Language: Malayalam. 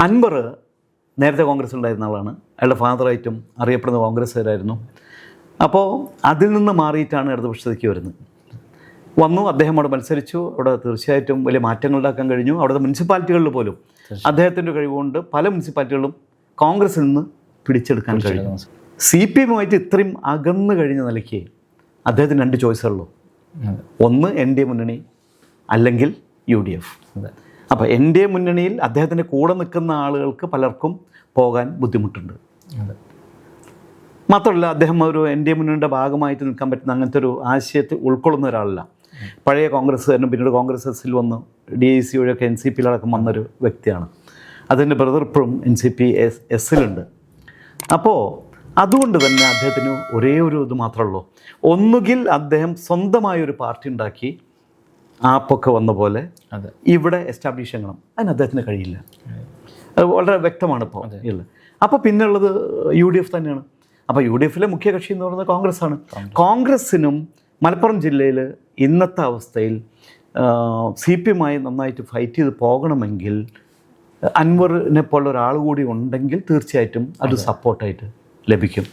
അൻവർ നേരത്തെ കോൺഗ്രസ് ഉണ്ടായിരുന്ന ആളാണ്. അയാളുടെ ഫാദറായിട്ടും അറിയപ്പെടുന്ന കോൺഗ്രസ്സുകാരായിരുന്നു. അപ്പോൾ അതിൽ നിന്ന് മാറിയിട്ടാണ് ഇടതുപക്ഷത്തേക്ക് വരുന്നത്. വന്നു അദ്ദേഹം അവിടെ മത്സരിച്ചു. അവിടെ തീർച്ചയായിട്ടും വലിയ മാറ്റങ്ങൾ ഉണ്ടാക്കാൻ കഴിഞ്ഞു. അവിടുത്തെ മുനിസിപ്പാലിറ്റികളിൽ പോലും അദ്ദേഹത്തിന്റെ കഴിവുകൊണ്ട് പല മുനിസിപ്പാലിറ്റികളും കോൺഗ്രസിൽ നിന്ന് പിടിച്ചെടുക്കാൻ കഴിഞ്ഞു. സി പി എമ്മുമായിട്ട് ഇത്രയും അകന്നു കഴിഞ്ഞ നിലയ്ക്ക് അദ്ദേഹത്തിന് രണ്ട് ചോയ്സുള്ളൂ. അതെ. ഒന്ന് എൻ ഡി എ മുന്നണി അല്ലെങ്കിൽ യു ഡി എഫ്. അപ്പോൾ എന്റെ മുന്നണിയിൽ അദ്ദേഹത്തിന്റെ കൂടെ നിൽക്കുന്ന ആളുകൾക്ക് പലർക്കും പോകാൻ ബുദ്ധിമുട്ടുണ്ട്. മാത്രമല്ല അദ്ദേഹം ഒരു എൻ ഡി എ മുന്നണിയുടെ ഭാഗമായിട്ട് നിൽക്കാൻ പറ്റുന്ന അങ്ങനത്തെ ഒരു ആശയത്തെ ഉൾക്കൊള്ളുന്ന ഒരാളല്ല. പഴയ കോൺഗ്രസ്സുകാരനും പിന്നീട് കോൺഗ്രസ് എസിൽ വന്ന് ഡി ഐ സി വഴിയൊക്കെ എൻ സി പിയിലടക്കം വന്നൊരു വ്യക്തിയാണ്. അതിന്റെ ബ്രദർ ഇപ്പോഴും എൻ സി പി എസ് എസിലുണ്ട് അപ്പോൾ അതുകൊണ്ട് തന്നെ അദ്ദേഹത്തിന് ഒരേ ഒരു ഇത് മാത്രമേ ഉള്ളൂ. ഒന്നുകിൽ അദ്ദേഹം സ്വന്തമായൊരു പാർട്ടി ഉണ്ടാക്കി ആപ്പൊക്കെ വന്ന പോലെ ഇവിടെ എസ്റ്റാബ്ലിഷ് ചെയ്യണം. അതിന് അദ്ദേഹത്തിന് കഴിയില്ല. അത് വളരെ വ്യക്തമാണ് ഇപ്പോൾ ഉള്ളത്. അപ്പോൾ പിന്നെ ഉള്ളത് യു ഡി എഫ് തന്നെയാണ്. അപ്പോൾ യു ഡി എഫിലെ മുഖ്യ കക്ഷി എന്ന് പറയുന്നത് കോൺഗ്രസ്. ആണ് കോൺഗ്രസ്സിനും മലപ്പുറം ജില്ലയിൽ ഇന്നത്തെ അവസ്ഥയിൽ സി പി എമ്മായി നന്നായിട്ട് ഫൈറ്റ് ചെയ്ത് പോകണമെങ്കിൽ അൻവറിനെ പോലുള്ള ഒരാൾ കൂടി ഉണ്ടെങ്കിൽ തീർച്ചയായിട്ടും അത് സപ്പോർട്ടായിട്ട് ലഭിക്കും.